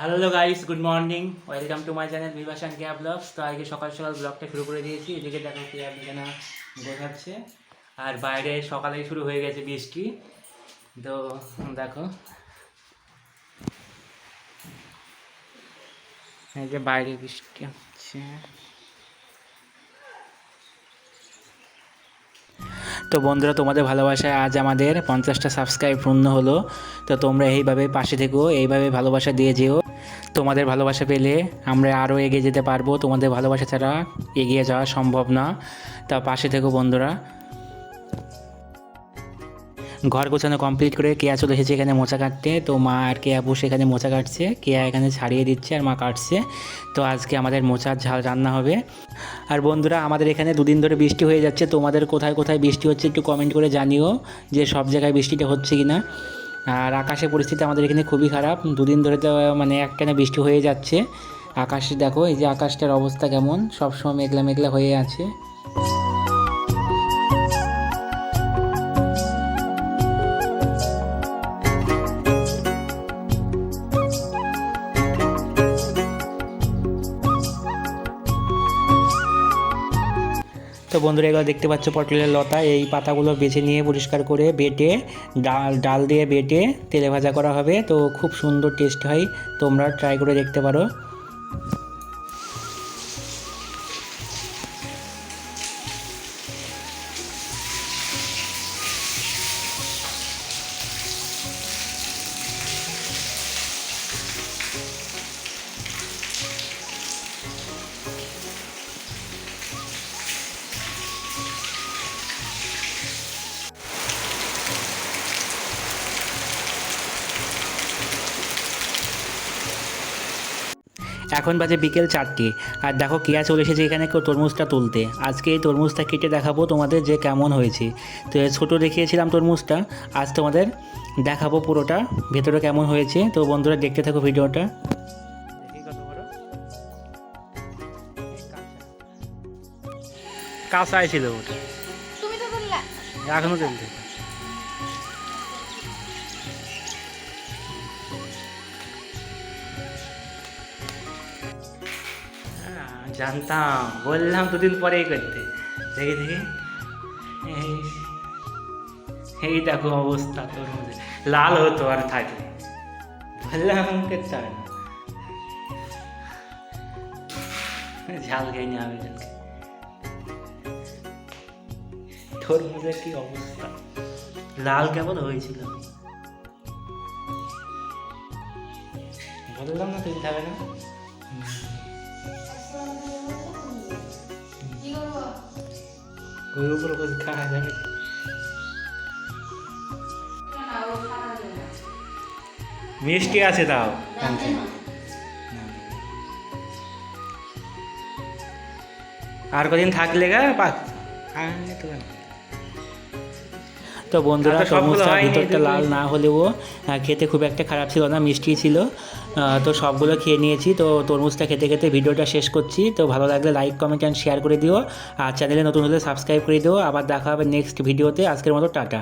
Hello guys good morning welcome to my channel Bibhasan cab vlogs তো আজকে সকাল সকাল ব্লগটা শুরু করে দিয়েছি। এদিকে দেখো কি এখানে বোঝাচ্ছে। আর বাইরে সকালেই শুরু হয়ে গেছে বৃষ্টি। তো দেখো। এই যে বাইরে বৃষ্টি হচ্ছে। তো বন্ধুরা, তোমাদের ভালোবাসায় আজ আমাদের পঞ্চাশটা সাবস্ক্রাইব পূর্ণ হলো। তো তোমরা এইভাবে পাশে থেকো, এইভাবে ভালোবাসা দিয়ে যেও। তোমাদের ভালোবাসা পেলে আমরা আরও এগিয়ে যেতে পারব। তোমাদের ভালোবাসা ছাড়া এগিয়ে যাওয়া সম্ভব না। তা পাশে থেকো বন্ধুরা। ঘর গোছানো কমপ্লিট করে কেয়া চলে এসেছে এখানে মোচা কাটতে। তো মা আর কেয়া বসে এখানে মোচা কাটছে। কেয়া এখানে ছাড়িয়ে দিচ্ছে আর মা কাটছে। তো আজকে আমাদের মোচার ঝাল রান্না হবে। আর বন্ধুরা, আমাদের এখানে দুদিন ধরে বৃষ্টি হয়ে যাচ্ছে। তোমাদের কোথায় কোথায় বৃষ্টি হচ্ছে একটু কমেন্ট করে জানিও যে সব জায়গায় বৃষ্টিটা হচ্ছে কি না আর আকাশের পরিস্থিতি আমাদের এখানে খুবই খারাপ। দুদিন ধরে তো মানে একটানা বৃষ্টি হয়ে যাচ্ছে। আকাশে, দেখো, এই যে আকাশটার অবস্থা কেমন? সবসময় মেঘলা মেঘলা হয়ে আছে। তো বন্ধুরা এগুলো দেখতে পাচ্ছ পটলের লতা। এই পাতাগুলো বেছে নিয়ে পরিষ্কার করে বেটে, ডাল ডাল দিয়ে বেটে তেলে ভাজা করা হবে। তো খুব সুন্দর টেস্ট হয়। তোমরা ট্রাই করে দেখতে পারো। এখন বাজে বিকেল চারটে। আর দেখো কেয়া চলে এসেছে এখানে কেউ তরমুজটা তুলতে। আজকে এই তরমুজটা কেটে দেখাবো তোমাদের যে কেমন হয়েছে। তো এ ছোটো দেখিয়েছিলাম তরমুজটা আজ তোমাদের দেখাবো পুরোটা ভেতরে কেমন হয়েছে। তো বন্ধুরা দেখতে থাকো ভিডিওটা। কাঁচাই ছিল ওটা। তুমি তো জানতাম, বললাম দুদিন পরেই করতে। দেখি দেখি। এই দেখো অবস্থা তোর মধ্যে। লাল হতো আর থাকলে বললাম করতে হবে না। ঝাল খাইনি আমি তোর মধ্যে কি অবস্থা? লাল কেমন হয়েছিল? বললাম না তুমি খাবে না? গরুর উপর বসে খাওয়া যাবে মিষ্টি আছে তাও। আর কদিন থাকলে গা পাক? তো? তো বন্ধুরা তরমুজটা ভিতরটা লাল না হলেও খেতে খুব একটা খারাপ ছিল না মিষ্টি ছিল। তো সবগুলো খেয়ে নিয়েছি তো তরমুজটা খেতে খেতে ভিডিওটা শেষ করছি। তো ভালো লাগলে লাইক কমেন্ট অ্যান্ড শেয়ার করে দিও। আর চ্যানেলে নতুন হলে সাবস্ক্রাইব করে দিও। আবার দেখা হবে নেক্সট ভিডিওতে আজকের মতো টাটা।